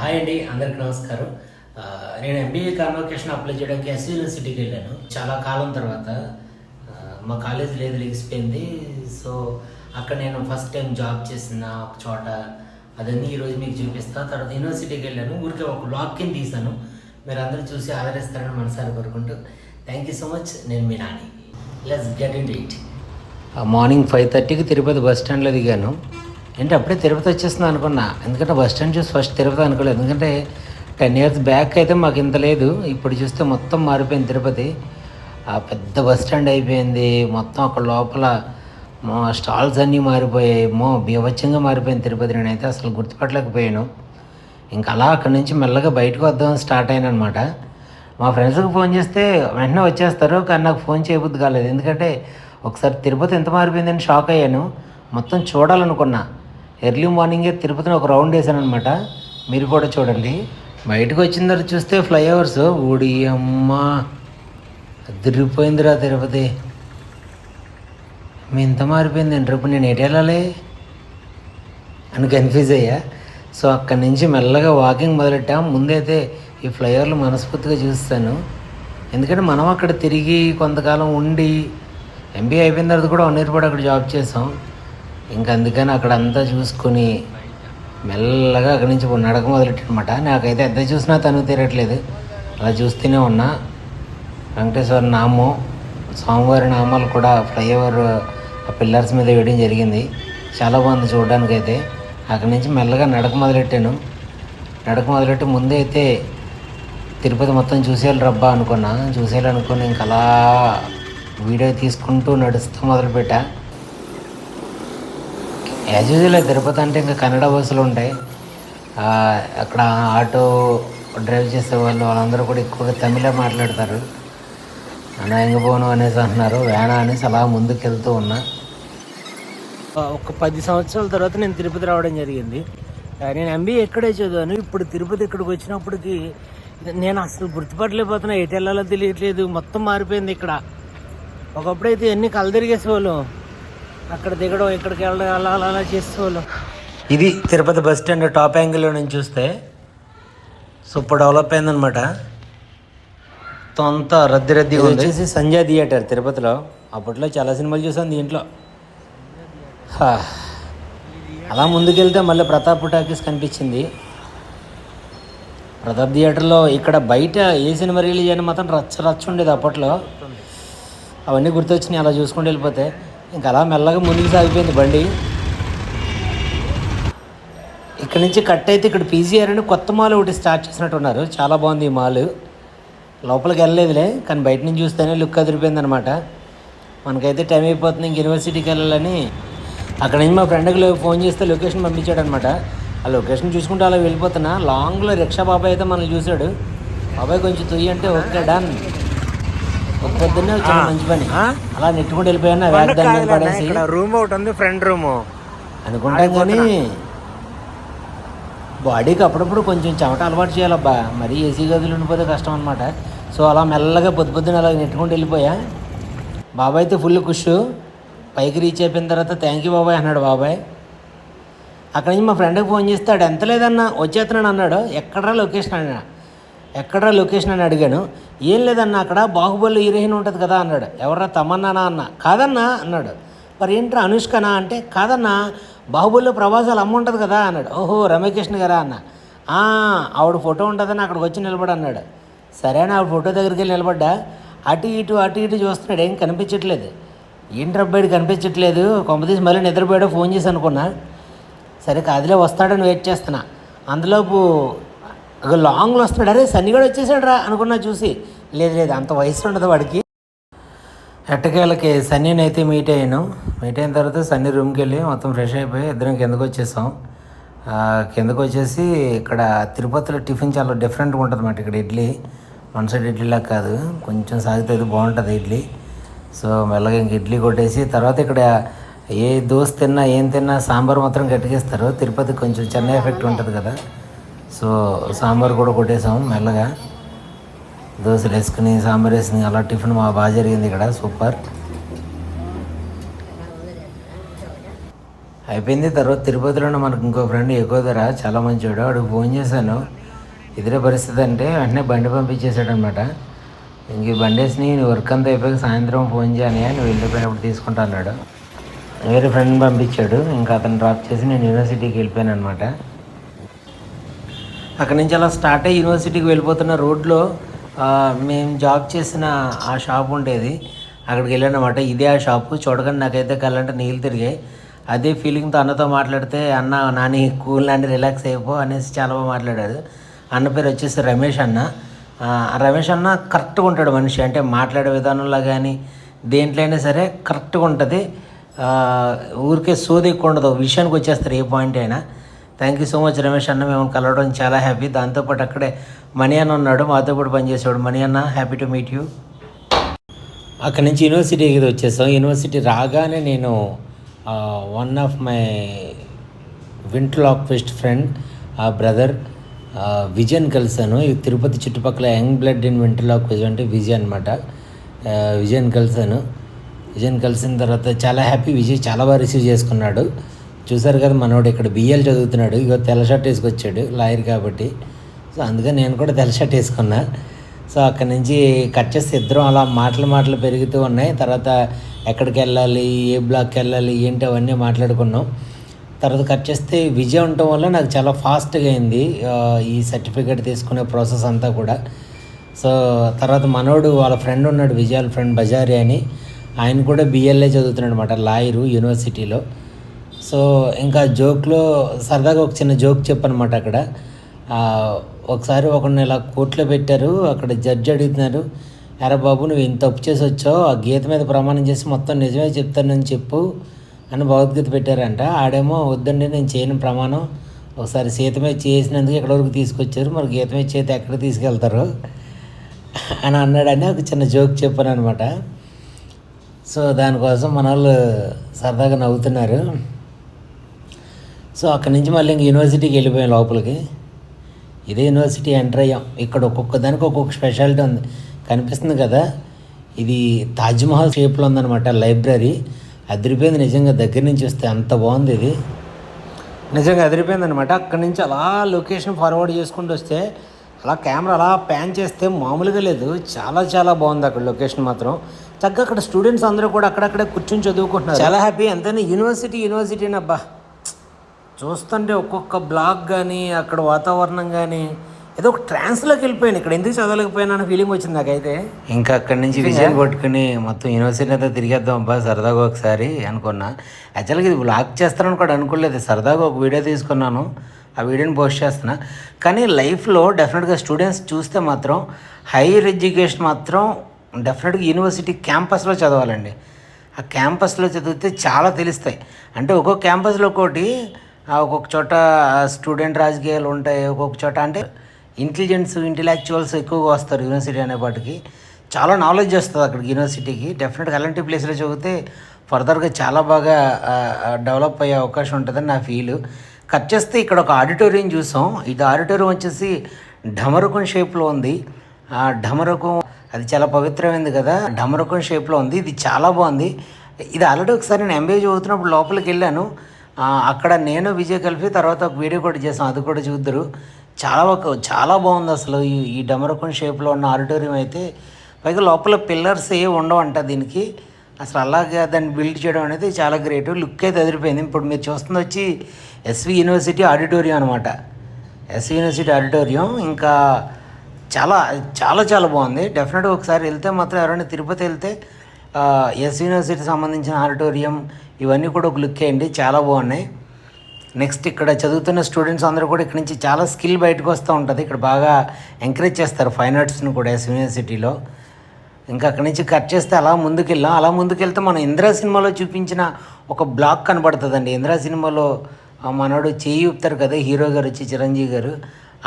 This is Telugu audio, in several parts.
హాయ్ అండి అందరికి నమస్కారం. నేను ఎంబీఏ కాన్వకేషన్ అప్లై చేయడానికి ఎస్ యూనివర్సిటీకి వెళ్ళాను. చాలా కాలం తర్వాత. మా కాలేజ్ లేదు లెగిసిపోయింది. సో అక్కడ నేను ఫస్ట్ టైం జాబ్ చేసిన ఒక చోట అదన్నీ ఈరోజు మీకు చూపిస్తా. తర్వాత యూనివర్సిటీకి వెళ్ళాను. ఊరికే ఒక బ్లాగ్ కింద తీశాను. మీరు అందరూ చూసి ఆదరిస్తారని మనసారి కోరుకుంటూ. థ్యాంక్ యూ సో మచ్ నేను మీ Nani. Let's get in it morning five థర్టీకి తిరుపతి బస్ స్టాండ్లో దిగాను. ఏంటి అప్పుడే తిరుపతి వచ్చేస్తుంది అనుకున్నా. ఎందుకంటే బస్ స్టాండ్ చూసి ఫస్ట్ తిరుపతి అనుకోలేదు. ఎందుకంటే టెన్ ఇయర్స్ బ్యాక్ అయితే మాకు ఇంత లేదు. ఇప్పుడు చూస్తే మొత్తం మారిపోయింది తిరుపతి. ఆ పెద్ద బస్ స్టాండ్ అయిపోయింది. మొత్తం అక్కడ లోపల మా స్టాల్స్ అన్నీ మారిపోయాయి. మో బీభత్సంగా మారిపోయింది తిరుపతి. నేనైతే అసలు గుర్తుపట్టలేకపోయాను. ఇంకా అలా అక్కడి నుంచి మెల్లగా బయటకు వద్దాం స్టార్ట్ అయిన అనమాట మా ఫ్రెండ్స్కి ఫోన్ చేస్తే వెంటనే వచ్చేస్తారు. కానీ నాకు ఫోన్ చేయబుద్ధి కాలేదు. ఎందుకంటే ఒకసారి తిరుపతి ఎంత మారిపోయిందని షాక్ అయ్యాను. మొత్తం చూడాలనుకున్నా. ఎర్లీ మార్నింగే తిరుపతిని ఒక రౌండ్ వేసాను అనమాట మీరు కూడా చూడండి. బయటకు వచ్చిన తర్వాత చూస్తే ఫ్లైఓవర్స్. ఊడి అమ్మ. అదిరిపోయిందిరా తిరుపతి. మీ ఇంత మారిపోయింది ఏంటి ఇప్పుడు నేను ఎటు వెళ్ళాలి? అని కన్ఫ్యూజ్ అయ్యా. సో అక్కడి నుంచి మెల్లగా వాకింగ్ మొదలెట్టాం. ముందైతే ఈ ఫ్లైఓవర్లు మనస్ఫూర్తిగా చూస్తాను. ఎందుకంటే మనం అక్కడ తిరిగి కొంతకాలం ఉండి ఎంబీఏ అయిపోయిన తర్వాత కూడా వన్ ఇయర్ పాటు అక్కడ జాబ్ చేసాం. అందుకని అక్కడ అంతా చూసుకొని మెల్లగా అక్కడి నుంచి నడక మొదలెట్టనమాట నాకైతే ఎంత చూసినా తను తీరట్లేదు. అలా చూస్తూనే ఉన్నా. వెంకటేశ్వర నామం స్వామివారి నామాలు కూడా ఫ్లైఓవర్ ఆ పిల్లర్స్ మీద వేయడం జరిగింది. చాలా బాగుంది చూడడానికి అయితే అక్కడి నుంచి మెల్లగా నడక మొదలెట్టాను. నడక మొదలెట్టి ముందే అయితే తిరుపతి మొత్తం చూసేయాలి రబ్బా అనుకున్నా. చూసేయాలనుకుని ఇంక అలా వీడియో తీసుకుంటూ నడుస్తూ మొదలుపెట్టా. యాజ్ యూజువల్ తిరుపతి అంటే ఇంకా కన్నడ బస్సులు ఉంటాయి. అక్కడ ఆటో డ్రైవ్ చేసే వాళ్ళు వాళ్ళందరూ కూడా ఎక్కువగా తమిళే మాట్లాడతారు. అన్న ఎంగపోను అనేసి అంటున్నారు. వేణ అనేసి అలా ముందుకు వెళ్తూ ఉన్నా ఒక పది సంవత్సరాల తర్వాత నేను తిరుపతి రావడం జరిగింది. నేను ఎంబీఏ ఎక్కడే చదివాను. ఇప్పుడు తిరుపతి ఇక్కడికి వచ్చినప్పటికి నేను అసలు గుర్తుపట్టలేకపోతున్నా. ఎటు వెళ్ళాలో తెలియట్లేదు. మొత్తం మారిపోయింది ఇక్కడ. ఒకప్పుడైతే ఎన్ని కళ్ళు అక్కడ దిగడం ఇక్కడికి వెళ్ళడం అలా అలా అలా చేసేవాళ్ళం. ఇది తిరుపతి బస్ స్టాండ్ టాప్ యాంగిల్లో నుంచి చూస్తే సూపర్ డెవలప్ అయిందనమాట అంతా రద్దీ రద్దీగా ఉంది. వచ్చేసి సంజయ్ థియేటర్ తిరుపతిలో. అప్పట్లో చాలా సినిమాలు చూసాను దీంట్లో. హా. అలా ముందుకెళ్తే మళ్ళీ ప్రతాప్ టాకీస్ కనిపించింది. ప్రతాప్ థియేటర్లో ఇక్కడ బయట ఏ సినిమా రిలీజ్ అయినా మాత్రం రచ్చ రచ్చ ఉండేది అప్పట్లో. అవన్నీ గుర్తొచ్చినాయి అలా చూసుకుంటూ వెళ్ళిపోతే. ఇంకా అలా మెల్లగా ముందుకు సాగిపోయింది బండి. ఇక్కడ నుంచి కట్ అయితే ఇక్కడ పీజీఆర్ అని కొత్త మాల్ ఒకటి స్టార్ట్ చేసినట్టు ఉన్నారు. చాలా బాగుంది ఈ మాల్. లోపలికి వెళ్ళలేదులే కానీ బయట నుంచి చూస్తేనే లుక్ అదిరిపోయింది అనమాట మనకైతే టైం అయిపోతుంది ఇంక యూనివర్సిటీకి వెళ్ళాలని. అక్కడ నుంచి మా ఫ్రెండ్కి ఫోన్ చేస్తే లొకేషన్ పంపించాడు అనమాట ఆ లొకేషన్ చూసుకుంటే అలా వెళ్ళిపోతున్నా. లాంగ్లో రిక్షా బాబాయ్ అయితే మనల్ని చూశాడు. బాబాయ్ కొంచెం తుయ్యి అంటే ఓకే డన్. పొద్దున్నే వచ్చిన మంచి పని. అలా నెట్టుకుంటూ వెళ్ళిపోయాను రూమ్ ఒకటి ఉంది ఫ్రంట్ రూమ్. అనుకుంటాం కానీ బాడీకి అప్పుడప్పుడు కొంచెం చెమట అలవాటు చేయాలబ్బా. మరీ ఏసీ గదులు ఉండిపోతే కష్టం అనమాట సో అలా మెల్లగా పొద్దు పొద్దున అలా నెట్టుకుంటూ వెళ్ళిపోయా. బాబాయ్ అయితే ఫుల్ కుష్ పైకి రీచ్ అయిపోయిన తర్వాత థ్యాంక్ యూ బాబాయ్ అన్నాడు బాబాయ్. అక్కడి నుంచి మా ఫ్రెండ్కి ఫోన్ చేస్తే ఆడు ఎంత లేదన్నా వచ్చేస్తున్నాడు అన్నాడు. ఎక్కడరా లొకేషన్ అన్నా ఎక్కడరా లొకేషన్ అని అడిగాను? ఏం లేదన్నా అక్కడ బాహుబలి హీరోయిన్ ఉంటుంది కదా అన్నాడు. ఎవరా తమన్నానా అన్న. కాదన్నా అన్నాడు. మరి ఏంట్రా అనుష్కనా? అంటే కాదన్నా బాహుబలిలో ప్రవాసాలు అమ్మ ఉంటుంది కదా అన్నాడు. ఓహో రమ్యకృష్ణ గారా అన్న. ఆవిడ ఫోటో ఉంటుందని అక్కడికి వచ్చి నిలబడి అన్నాడు. సరే అని ఆవిడ ఫోటో దగ్గరికి వెళ్ళి నిలబడ్డా? అటు ఇటు అటు ఇటు చూస్తున్నాడు. ఏం కనిపించట్లేదు. ఏంటి అబ్బాయి కనిపించట్లేదు? కొంపతీసి మళ్ళీ నిద్రపోయాడో ఫోన్ చేసి అనుకున్నా. సరే కాదులే వస్తాడని వెయిట్ చేస్తున్నా. అందులోపు ఒక లాంగ్లో వస్తున్నాడు. అరే సన్నీ కూడా వచ్చేసాడు రా అనుకున్నా చూసి. లేదు లేదు అంత వయసు ఉండదు వాడికి. ఎట్టకేళ్ళకి సన్నీని అయితే మీట్ అయ్యాను. మీట్ అయిన తర్వాత సన్నీ రూమ్కి వెళ్ళి మొత్తం ఫ్రెష్ అయిపోయి ఇద్దరం కిందకు వచ్చేసాం. కిందకు వచ్చేసి ఇక్కడ తిరుపతిలో టిఫిన్ చాలా డిఫరెంట్గా ఉంటుంది అన్నమాట ఇక్కడ ఇడ్లీ. మన సైడ్ ఇడ్లీలా కాదు. కొంచెం సాగితే అది బాగుంటుంది ఇడ్లీ. సో మెల్లగా ఇంక ఇడ్లీ కొట్టేసి తర్వాత ఇక్కడ ఏ దోశ తిన్నా ఏం తిన్నా సాంబార్ మాత్రం గట్టిగేస్తారు తిరుపతి కొంచెం చెన్నై ఎఫెక్ట్ ఉంటుంది కదా. సో సాంబార్ కూడా కొట్టేసాం మెల్లగా. దోశలు వేసుకుని సాంబార్ వేసుకుని అలా టిఫిన్ మా బాగా జరిగింది ఇక్కడ. సూపర్. అయిపోయింది. తర్వాత తిరుపతిలోనే మనకు ఇంకో ఫ్రెండ్ ఎక్కువ ధర చాలా మంచివాడు వాడికి ఫోన్ చేశాను. ఇదే పరిస్థితి అంటే వెంటనే బండి పంపించేశాడు అనమాట ఇంక ఈ బండి వేసి నేను వర్క్ అంతా అయిపోయాక సాయంత్రం ఫోన్ చేయని నువ్వు వెళ్ళిపోయినప్పుడు తీసుకుంటా అన్నాడు. వేరే ఫ్రెండ్ని పంపించాడు. ఇంకా అతను డ్రాప్ చేసి నేను యూనివర్సిటీకి వెళ్ళిపోయాను అనమాట అక్కడి నుంచి అలా స్టార్ట్ అయ్యి యూనివర్సిటీకి వెళ్ళిపోతున్న రోడ్లో మేము జాబ్ చేసిన ఆ షాప్ ఉండేది. అక్కడికి వెళ్ళాను ఇదే ఆ షాపు. చూడగానే నాకైతే కళ్ళంటే నీళ్ళు తిరిగాయి. అదే ఫీలింగ్తో అన్నతో మాట్లాడితే అన్న నాని కూల్ నాని రిలాక్స్ అయిపో అనేసి చాలా బాగా మాట్లాడాడు అన్న పేరు వచ్చేసి రమేష్ అన్న. రమేష్ అన్న కరెక్ట్గా ఉంటాడు మనిషి. అంటే మాట్లాడే విధానంలో కానీ దేంట్లో అయినా సరే కరెక్ట్గా ఉంటుంది. ఊరికే సోది ఎక్కువ ఉండదు. విషయానికి వచ్చేస్తారు ఏ పాయింట్ అయినా. Thank you so much Ramesh అన్న. మేము కలవడం చాలా హ్యాపీ దాంతోపాటు అక్కడే మణి అన్న ఉన్నాడు. మాతో కూడా పనిచేసేవాడు మణి అన్న. హ్యాపీ టు మీట్ యూ అక్కడి నుంచి యూనివర్సిటీకి వచ్చేసాం. యూనివర్సిటీ రాగానే నేను వన్ ఆఫ్ మై వింట్లాక్ ఫెస్ట్ ఫ్రెండ్ ఆ బ్రదర్ విజయన్ కలిసాను తిరుపతి చుట్టుపక్కల యంగ్ బ్లడ్ ఇన్ వింటర్లాక్ విజయ్ అంటే విజయ్ అనమాట విజయన్ కలిసాను విజయన్ కలిసిన తర్వాత చాలా హ్యాపీ విజయ్ చాలా బాగా రిసీవ్ చేసుకున్నాడు. చూసారు కదా మనోడు ఇక్కడ బిఎల్ చదువుతున్నాడు. ఇగో తెల్ల షర్ట్ వేసుకొచ్చాడు లాయర్ కాబట్టి. సో అందుకని నేను కూడా తెల్ల షర్ట్ వేసుకున్నా. సో అక్కడి నుంచి కట్ చేస్తే ఇద్దరం అలా మాటలు మాటలు పెరుగుతూ ఉన్నాయి. తర్వాత ఎక్కడికి వెళ్ళాలి ఏ బ్లాక్కి వెళ్ళాలి ఏంటి అవన్నీ మాట్లాడుకున్నాం. తర్వాత కట్ చేస్తే విజయ ఉండటం వల్ల నాకు చాలా ఫాస్ట్గా అయింది ఈ సర్టిఫికేట్ తీసుకునే ప్రాసెస్ అంతా కూడా. సో తర్వాత మనోడు వాళ్ళ ఫ్రెండ్ ఉన్నాడు విజయాల ఫ్రెండ్ బజారి అని. ఆయన కూడా బిఎల్ఏ చదువుతున్నాడు అనమాట లాయరు యూనివర్సిటీలో. సో ఇంకా జోక్లో సరదాగా ఒక చిన్న జోక్ చెప్పనమాట అక్కడ. ఒకసారి ఒకరిని ఇలా కోర్టులో పెట్టారు అక్కడ జడ్జి అడుగుతున్నారు అరే బాబు నువ్వు ఇంత తప్పు చేసి వచ్చావు ఆ గీత మీద ప్రమాణం చేసి మొత్తం నిజమే చెప్తానని చెప్పు అని భగవద్గీత పెట్టారంట. ఆడేమో వద్దండి నేను చేయని ప్రమాణం. ఒకసారి సీత మీద చేసినందుకు ఎక్కడి వరకు తీసుకొచ్చారు మరి గీత మీద చేతి ఎక్కడ తీసుకెళ్తారు? అని అన్నాడని ఒక చిన్న జోక్ చెప్పాను అనమాట సో దానికోసం మన వాళ్ళు సరదాగా నవ్వుతున్నారు. సో అక్కడి నుంచి మళ్ళీ ఇంక యూనివర్సిటీకి వెళ్ళిపోయాం లోపలికి. ఇదే యూనివర్సిటీ ఎంటర్ అయ్యాం. ఇక్కడ ఒక్కొక్క దానికి ఒక్కొక్క స్పెషాలిటీ ఉంది. కనిపిస్తుంది కదా ఇది తాజ్మహల్ షేప్లో ఉందన్నమాట లైబ్రరీ అదిరిపోయింది నిజంగా దగ్గర నుంచి వస్తే అంత బాగుంది ఇది. నిజంగా అదిరిపోయింది అనమాట అక్కడి నుంచి అలా లొకేషన్ ఫార్వర్డ్ చేసుకుంటూ వస్తే అలా కెమెరా అలా ప్యాన్ చేస్తే మామూలుగా లేదు. చాలా చాలా బాగుంది అక్కడ లొకేషన్ మాత్రం. చక్కగా అక్కడ స్టూడెంట్స్ అందరూ కూడా అక్కడక్కడ కూర్చొని చదువుకుంటున్నారు. చాలా హ్యాపీ ఎంతైనా యూనివర్సిటీ యూనివర్సిటీ అబ్బా. చూస్తుంటే ఒక్కొక్క బ్లాక్ కానీ అక్కడ వాతావరణం కానీ ఏదో ఒక ట్రాన్స్లోకి వెళ్ళిపోయాను. ఇక్కడ ఎందుకు చదవలేకపోయాను అనే ఫీలింగ్ వచ్చింది నాకైతే. ఇంకా అక్కడి నుంచి విజయం కొట్టుకుని మొత్తం యూనివర్సిటీ అంతా తిరిగేద్దాం అబ్బా సరదాగా ఒకసారి అనుకున్నా. యాక్చువల్గా ఇది బ్లాక్ చేస్తానని కూడా అనుకోలేదు. సరదాగా ఒక వీడియో తీసుకున్నాను. ఆ వీడియోని పోస్ట్ చేస్తున్నా. కానీ లైఫ్లో డెఫినెట్గా స్టూడెంట్స్ చూస్తే మాత్రం హైయర్ ఎడ్యుకేషన్ మాత్రం డెఫినెట్గా యూనివర్సిటీ క్యాంపస్లో చదవాలండి. ఆ క్యాంపస్లో చదివితే చాలా తెలుస్తాయి. అంటే ఒక్కొక్క క్యాంపస్లో ఒకటి ఒక్కొక్క చోట స్టూడెంట్ రాజకీయాలు ఉంటాయి ఒక్కొక్క చోట అంటే ఇంటెలిజెన్స్ ఇంటెలెక్చువల్స్ ఎక్కువగా వస్తారు యూనివర్సిటీ అనేపాటికి చాలా నాలెడ్జ్ వస్తుంది అక్కడికి యూనివర్సిటీకి డెఫినెట్గా అలాంటి ప్లేస్లో చదివితే ఫర్దర్గా చాలా బాగా డెవలప్ అయ్యే అవకాశం ఉంటుందని నా ఫీల్ కట్ చేస్తే ఇక్కడ ఒక ఆడిటోరియం చూసాం. ఇది ఆడిటోరియం వచ్చేసి ఢమరుకం షేప్లో ఉంది. ఆ ఢమరుకం అది చాలా పవిత్రమైంది కదా. ఢమరుకం షేప్లో ఉంది. ఇది చాలా బాగుంది. ఇది ఆల్రెడీ ఒకసారి నేను ఎంబీఏ చదువుతున్నప్పుడు లోపలికి వెళ్ళాను. అక్కడ నేను విజయ్ కలిపి తర్వాత ఒక వీడియో కూడా చేసాం అది కూడా చూద్దరు. చాలా ఒక చాలా బాగుంది అసలు ఈ ఈ డమరకుం షేప్లో ఉన్న ఆడిటోరియం అయితే. పైగా లోపల పిల్లర్స్ ఏ ఉండవంట దీనికి. అసలు అలాగే దాన్ని బిల్డ్ చేయడం అనేది చాలా గ్రేట్ లుక్ అయితే అదిరిపోయింది. ఇప్పుడు మీరు చూస్తుంది వచ్చి ఎస్వి యూనివర్సిటీ ఆడిటోరియం అనమాట ఎస్వి యూనివర్సిటీ ఆడిటోరియం ఇంకా చాలా చాలా చాలా బాగుంది. డెఫినెట్గా ఒకసారి వెళ్తే మాత్రం ఎవరైనా తిరుపతి వెళ్తే ఎస్ యూనివర్సిటీ సంబంధించిన ఆడిటోరియం ఇవన్నీ కూడా ఒక లుక్ వేయండి చాలా బాగున్నాయి. నెక్స్ట్ ఇక్కడ చదువుతున్న స్టూడెంట్స్ అందరూ కూడా ఇక్కడ నుంచి చాలా స్కిల్ బయటకు వస్తూ ఉంటుంది. ఇక్కడ బాగా ఎంకరేజ్ చేస్తారు ఫైన్ ఆర్ట్స్ని కూడా ఎస్ యూనివర్సిటీలో ఇంకా అక్కడి నుంచి కట్ చేస్తే అలా ముందుకెళ్ళాం అలా ముందుకెళ్తే మనం ఇందిరా సినిమాలో చూపించిన ఒక బ్లాక్ కనబడుతుందండి. ఇందిరా సినిమాలో మనోడు చేయి ఊపుతారు కదా హీరో గారు వచ్చి చిరంజీవి గారు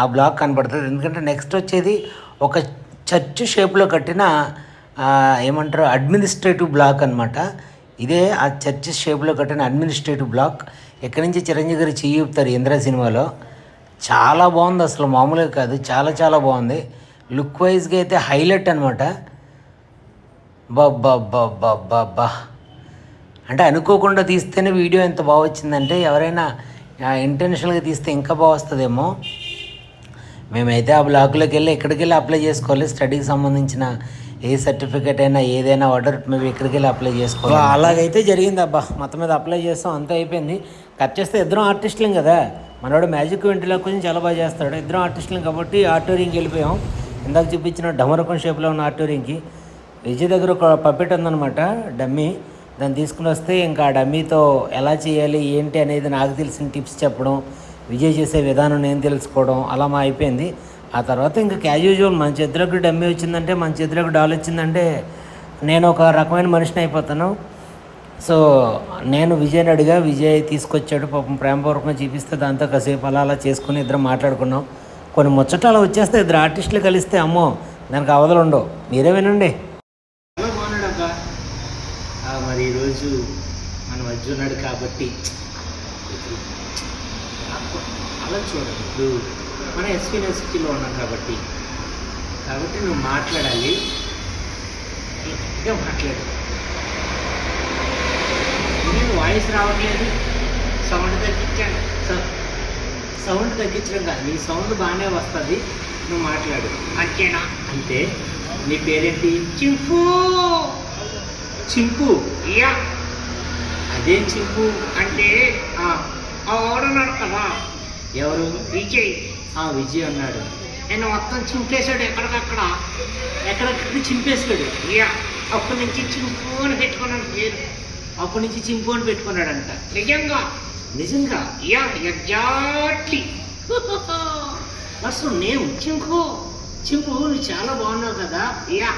ఆ బ్లాక్ కనబడుతుంది. ఎందుకంటే నెక్స్ట్ వచ్చేది ఒక చర్చ్ షేప్లో కట్టిన ఏమంటారు అడ్మినిస్ట్రేటివ్ బ్లాక్ అనమాట ఇదే ఆ చర్చ్ షేప్లో కట్టిన అడ్మినిస్ట్రేటివ్ బ్లాక్ ఎక్కడి నుంచి చిరంజీవి గారు చేయి ఇంద్ర ఇందిరా సినిమాలో? చాలా బాగుంది అసలు మామూలుగా కాదు చాలా చాలా బాగుంది. లుక్ వైజ్గా అయితే హైలైట్ అనమాట బా అంటే అనుకోకుండా తీస్తేనే వీడియో ఎంత బాగా వచ్చిందంటే ఎవరైనా ఇంటెన్షనల్గా తీస్తే ఇంకా బాగా వస్తుందేమో. మేమైతే ఆ బ్లాక్లోకి వెళ్ళి ఎక్కడికి వెళ్ళి అప్లై చేసుకోవాలి స్టడీకి సంబంధించిన ఏ సర్టిఫికేట్ అయినా ఏదైనా ఆర్డర్ మేము ఎక్కడికి వెళ్ళి అప్లై చేసుకోవాలి? అలాగైతే జరిగింది అబ్బా మొత్తం మీద అప్లై చేస్తాం అంతా అయిపోయింది. కట్ చేస్తే ఇద్దరం ఆర్టిస్టులం కదా. మనోడు మ్యాజిక్ వెంటిలో కొంచెం చాలా బాగా చేస్తాడు. ఇద్దరం ఆర్టిస్టులం కాబట్టి ఆటోరింగ్కి వెళ్ళిపోయాం. ఇందాక చూపించిన డమరకం షేప్లో ఉన్న ఆటోరింగ్కి విజయ్ దగ్గర ఒక పప్పెట్ ఉందన్నమాట డమ్మీ దాన్ని తీసుకుని వస్తే ఇంకా ఆ డమ్మీతో ఎలా చేయాలి ఏంటి అనేది నాకు తెలిసిన టిప్స్ చెప్పడం విజయ్ చేసే విధానం నేను తెలుసుకోవడం అలా మా అయిపోయింది. ఆ తర్వాత ఇంకా క్యాజువల్ మన చేతిలోకి డమ్మి వచ్చిందంటే మన చేతిలోకి డాల్ వచ్చిందంటే నేను ఒక రకమైన మనిషిని అయిపోతాను. సో నేను విజయ్ని అడిగా విజయ్ తీసుకొచ్చాడు పాపం ప్రేమపూర్వకంగా చూపిస్తే దాంతో కాసేపు అలా అలా చేసుకుని ఇద్దరం మాట్లాడుకున్నాం. కొన్ని ముచ్చట్లు అలా వచ్చేస్తే ఇద్దరు ఆర్టిస్టులు కలిస్తే అమ్మో దానికి అవధులు ఉండవు. మీరే వినండి. మరి ఈరోజు మన మధ్య ఉన్నాడు కాబట్టి అలా చూడండి. ఇప్పుడు మన ఎస్పీఎస్టీలో ఉన్నాం కాబట్టి. కాబట్టి నువ్వు మాట్లాడాలి. ఇంకా మాట్లాడు. నేను వాయిస్ రావట్లేదు. సౌండ్ తగ్గించాను సౌ- సౌండ్ తగ్గించడం కాదు. నీ సౌండ్ బాగానే వస్తుంది. నువ్వు మాట్లాడు. అంతేనా? అంటే నీ పేరేంటి? చింపు చింపు యా. అదేం చింపు అంటే ఆడున్నాడు కదా ఎవరు? విజయ్. ఆ విజయ్ అన్నాడు. నేను మొత్తం చింపేశాడు ఎక్కడికక్కడ. ఎక్కడెక్కడ చింపేశాడు. యా అప్పటి నుంచి చింపు అని పెట్టుకున్నాడు పేరు అప్పటి నుంచి చింపు అని పెట్టుకున్నాడంట. నిజంగా? నిజంగా? Yeah exactly. అసలు నేను చింపు. చింపు నువ్వు చాలా బాగున్నావు కదా. యా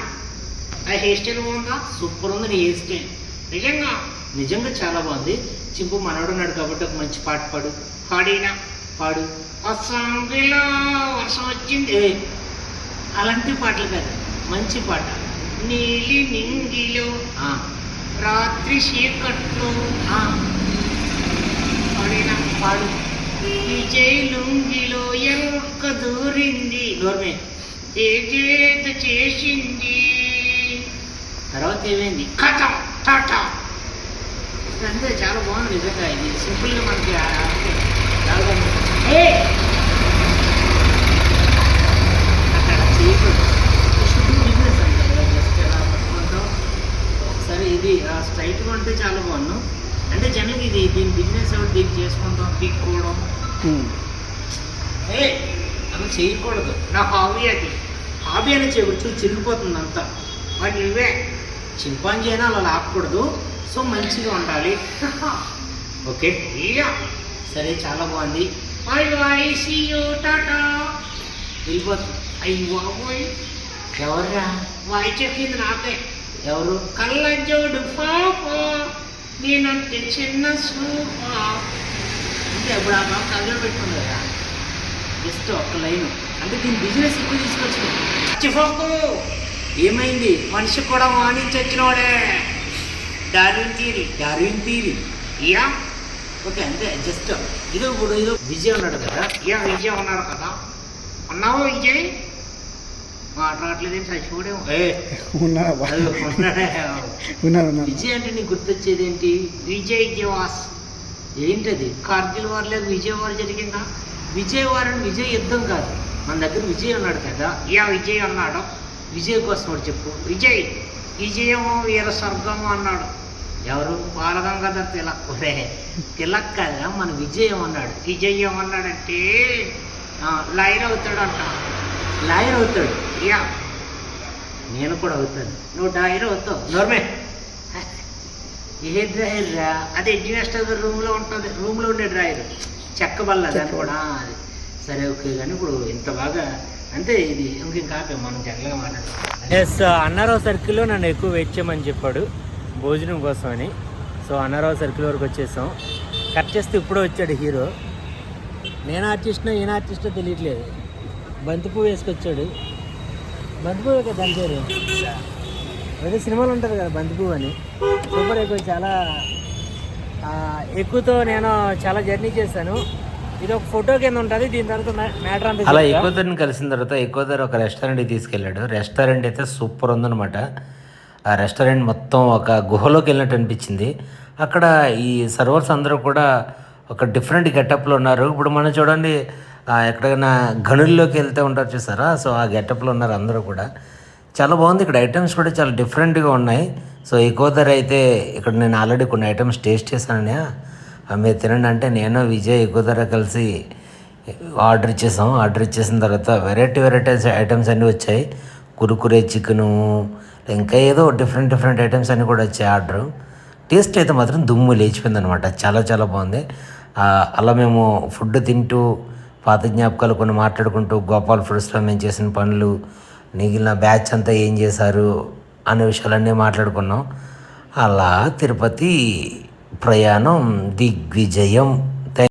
ఆ హెయిర్ స్టైల్ బాగుందా? సూపర్ ఉంది నీ హెయిర్ స్టైల్. నిజంగా? నిజంగా చాలా బాగుంది. చింపు మనోడు ఉన్నాడు కాబట్టి ఒక మంచి పాట పాడు. పాడినా? పాడు అసంగిలో వర్షం వచ్చింది అలాంటి పాటలు కాదు మంచి పాట నీలి నింగిలో రాత్రి చీకట్లో పాడినా పాడు విజయ్ లుంగిలో ఎరుక్క దూరింది నోర్మే ఏజేత చేసింది తర్వాత ఏమైంది కథ టాటా అంతే చాలా బాగుంది నిజంగా ఇది సింపుల్గా మనకి చాలా ఒకసారి ఇది స్ట్రైట్గా ఉంటే చాలా బాగున్నాను అంటే జనరల్గా ఇది దీని బిజినెస్ ఎవరు దీన్ని చేసుకుంటాం పీక్కోవడం? ఏ అలా చేయకూడదు. నా హాబీ అది. హాబీ అనేది చేయకూడదు చిరిగిపోతుంది అంతా. మరి నువ్వే చింపాంజీ అయినా అలా లాక్కూడదు. సో మంచిగా ఉండాలి. ఓకే? సరే చాలా బాగుంది. బాయ్ బాయ్ సీ యూ టాటా. వెళ్ళిపోతుంది అయ్యి బాబోయ్ ఎవర్రా? వాయి చెప్పింది నాకే. ఎవరు? కళ్ళజోడు పాప. నేనంటే చిన్న సూప. అంటే ఇప్పుడు ఆ బాబు కళ్ళజోడు పెట్టుకుంది కదా? జస్ట్ ఒక్క లైన్. అంటే దీని బిజినెస్ ఎక్కువ తీసుకొచ్చింది. చిఫోకు. ఏమైంది? మనిషి కూడా వాణించి వచ్చినవాడే డార్విన్ తీరి డార్విన్ తీరి ఇయా ఓకే అంతే జస్ట్ ఇదో ఇప్పుడు ఇదో విజయ్ ఉన్నాడు కదా. ఇయా విజయ్ ఉన్నాడు కదా? ఉన్నావా విజయ్? మాట్లాడలేదు చచ్చిపోడేమో ఏ విజయ్ అంటే నీకు గుర్తొచ్చేది ఏంటి విజయ్ దివాస్ ఏంటది? కార్గిల్ వార్ లేదు విజయ్ వార్ జరిగిందా? విజయ్ వార్ అని విజయ్ యుద్ధం కాదు. మన దగ్గర విజయ్ ఉన్నాడు కదా. యా విజయ్ అన్నాడు. విజయ్ కోసం చెప్పు. విజయ్ విజయము వీర స్వర్గము అన్నాడు. ఎవరు బాలగంగాధర్ తిలక్. ఒరే తిలక్ కదా మన విజయం అన్నాడు విజయ్ ఏమన్నాడంటే ఆ, లాయర్ అవుతాడంట లాయర్ అవుతాడు. యా. నేను కూడా అవుతాను. నువ్వు డాయర్ అవుతావు. నోర్మే. ఏ డ్రాయర్ రా? అది ఎడ్యుకేషన్ రూమ్లో ఉంటుంది. రూమ్లో ఉండే డ్రాయర్. చెక్క బల్ల దాని కూడా అది. సరే ఓకే కానీ ఇప్పుడు ఇంత బాగా అంతే ఇది ఇంక ఆపే మనం జనరల్గా మాట్లాడుతాం ఎస్ అన్నారావు సర్కిల్లో నన్ను ఎక్కువ వెయిట్ చేయమని చెప్పాడు. భోజనం కోసం అని సో అన్నారావు సర్కిల్ వరకు వచ్చేసాం. కట్ చేస్తే ఇప్పుడే వచ్చాడు హీరో. నేను ఆర్టిస్ట్నో ఈయన ఆర్టిస్టో తెలియట్లేదు. బంతిపువ్వు వేసుకొచ్చాడు. బంతిపువ్వు కదా దాని పేరు? అదే సినిమాలు ఉంటుంది కదా బంతిపువ్వు అని. సూపర్ ఎక్కువ చాలా ఎక్కువతో నేను చాలా జర్నీ చేశాను. ఇది ఒక ఫోటో కింద ఉంటుంది. దీని తర్వాత మ్యాటర్ అంతా అలా ఎక్కువతోని కలిసిన తర్వాత ఎక్కువతోని ఒక రెస్టారెంట్కి తీసుకెళ్ళాడు. రెస్టారెంట్ అయితే సూపర్ ఉందన్నమాట. ఆ రెస్టారెంట్ మొత్తం ఒక గుహలోకి వెళ్ళినట్టు అనిపించింది. అక్కడ ఈ సర్వర్స్ అందరూ కూడా ఒక డిఫరెంట్ గెటప్లో ఉన్నారు. ఇప్పుడు మనం చూడండి ఎక్కడైనా గనుల్లోకి వెళ్తే ఉంటారు చూసారా? సో ఆ గెటప్లో ఉన్నారు అందరూ కూడా. చాలా బాగుంది. ఇక్కడ ఐటమ్స్ కూడా చాలా డిఫరెంట్గా ఉన్నాయి. సో ఎక్కువ అయితే ఇక్కడ నేను ఆల్రెడీ కొన్ని ఐటమ్స్ టేస్ట్ చేశానని మీరు తినండి అంటే నేను విజయ్ ఎక్కువ కలిసి ఆర్డర్ ఇచ్చేసాం. ఆర్డర్ ఇచ్చేసిన తర్వాత వెరైటీ వెరైటీస్ ఐటమ్స్ అన్నీ వచ్చాయి. కురుకురే చికెను ఇంకా ఏదో డిఫరెంట్ డిఫరెంట్ ఐటమ్స్ అన్నీ కూడా వచ్చాయి ఆర్డర్. టేస్ట్ అయితే మాత్రం దుమ్ము లేచిపోయింది అనమాట చాలా చాలా బాగుంది. అలా మేము ఫుడ్ తింటూ పాత జ్ఞాపకాలు కొన్ని మాట్లాడుకుంటూ గోపాల్ ఫుడ్స్లో మేము చేసిన పనులు మిగిలిన బ్యాచ్ అంతా ఏం చేశారు అనే విషయాలన్నీ మాట్లాడుకున్నాం. అలా తిరుపతి ప్రయాణం దిగ్విజయం.